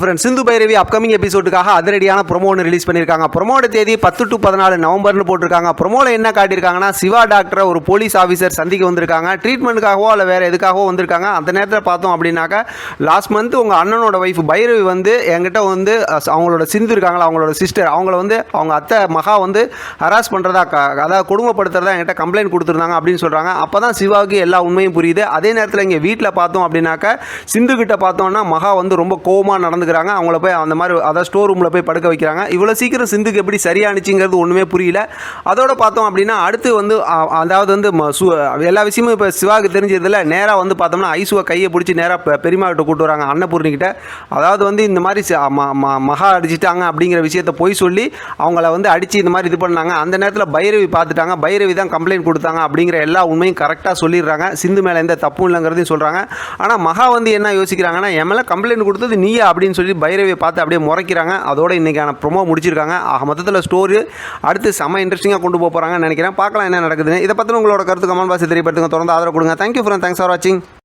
Friends Sindhu Bhairavi upcoming எபிசோடுக்காக அதிரடியான promo ஒன்று ரிலீஸ் பண்ணியிருக்காங்க. ப்ரொமோட தேதி பத்து டு பதினாலு நவம்பர்னு போட்டிருக்காங்க. ப்ரொமோவில் என்ன காட்டியிருக்காங்கன்னா சிவா டாக்டரை ஒரு போலீஸ் ஆஃபீஸர் சந்திக்க வந்திருக்காங்க. ட்ரீட்மெண்ட்டுக்காகவோ இல்லை வேறு எதுக்காகவோ வந்திருக்காங்க. அந்த நேரத்தில் பார்த்தோம் அப்படின்னாக்கா லாஸ்ட் மந்த் உங்கள் அண்ணனோட ஒய்ஃப் பைரவி வந்து என்கிட்ட வந்து அவங்களோட சிந்து இருக்காங்களா அவங்களோட சிஸ்டர் அவங்கள வந்து அவங்க அத்தை மகா வந்து ஹராஸ் பண்ணுறதா அதாவது கொடுமைப்படுத்துறதா என்கிட்ட கம்ப்ளைண்ட் கொடுத்துருந்தாங்க அப்படின்னு சொல்கிறாங்க அப்போ தான் சிவாவுக்கு எல்லா உண்மையும் புரியுது. அதே நேரத்தில் இங்கே வீட்டில் பார்த்தோம் அப்படின்னாக்கா சிந்து கிட்ட பார்த்தோம்னா மகா வந்து ரொம்ப கோவமாக நடந்துக்கிறாங்க அவங்கள போய் அந்த மாதிரி அதாவது ஸ்டோர் ரூமில் போய் படுக்க வைக்கிறாங்க. இவ்வளோ சீக்கிரம் சிந்துக்கு எப்படி சரியானுச்சுங்கிறது ஒன்றுமே புரியல. அதோட பார்த்தோம் அப்படின்னா அடுத்து வந்து அதாவது வந்து ம- சு- எல்லா விஷயமும் இப்போ சிவாவுக்கு தெரிஞ்சதில் நேராக வந்து பார்த்தோம்னா ஐசுவை கையை பிடிச்சி நேராக பெரியமாவிட்ட கூட்டு வராங்க அன்னபூர்ணிக்கிட்ட அதாவது வந்து இந்த மாதிரி ம- ம- மகா அடிச்சிட்டாங்க அப்படிங்கிற விஷயத்த போய் சொல்லி அவங்கள வந்து அடித்து இந்த மாதிரி இது பண்ணாங்க. அந்த நேரத்தில் பைரவி பார்த்துட்டாங்க. பைரவி தான் கம்ப்ளைண்ட் கொடுத்தாங்க அப்படிங்கிற எல்லா உண்மையும் கரெக்டாக சொல்லிடுறாங்க. சிந்து மேலே எந்த தப்பும் இல்லைங்கிறதையும் சொல்கிறாங்க ஆனால் மகா வந்து என்ன யோசிக்கிறாங்கன்னா என் மேலே கம்ப்ளைண்ட் கொடுத்தது நீயா அப்படின்னு சொல்லி பைரவியை பார்த்து அப்படியே முறைக்கிறாங்க. அதோட இன்றைக்கான ப்ரொமோ முடிச்சிருக்காங்க. ஆக மொத்தத்தில் ஸ்டோரி அடுத்து செம்ம இன்ட்ரெஸ்டிங்காக கொண்டு போக போகிறாங்கன்னு நினைக்கிறேன். பார்க்கலாம் என்ன நடக்குதுன்னு. இதை பற்றி உங்களோட கருத்து கமெண்ட் பாக்ஸ் தெரியப்படுத்துங்க. தொடர்ந்து ஆதரவு கொடுங்க. தேங்க்யூ ஃப்ரெண்ட் தேங்க்ஸ் ஃபார் வாட்சிங்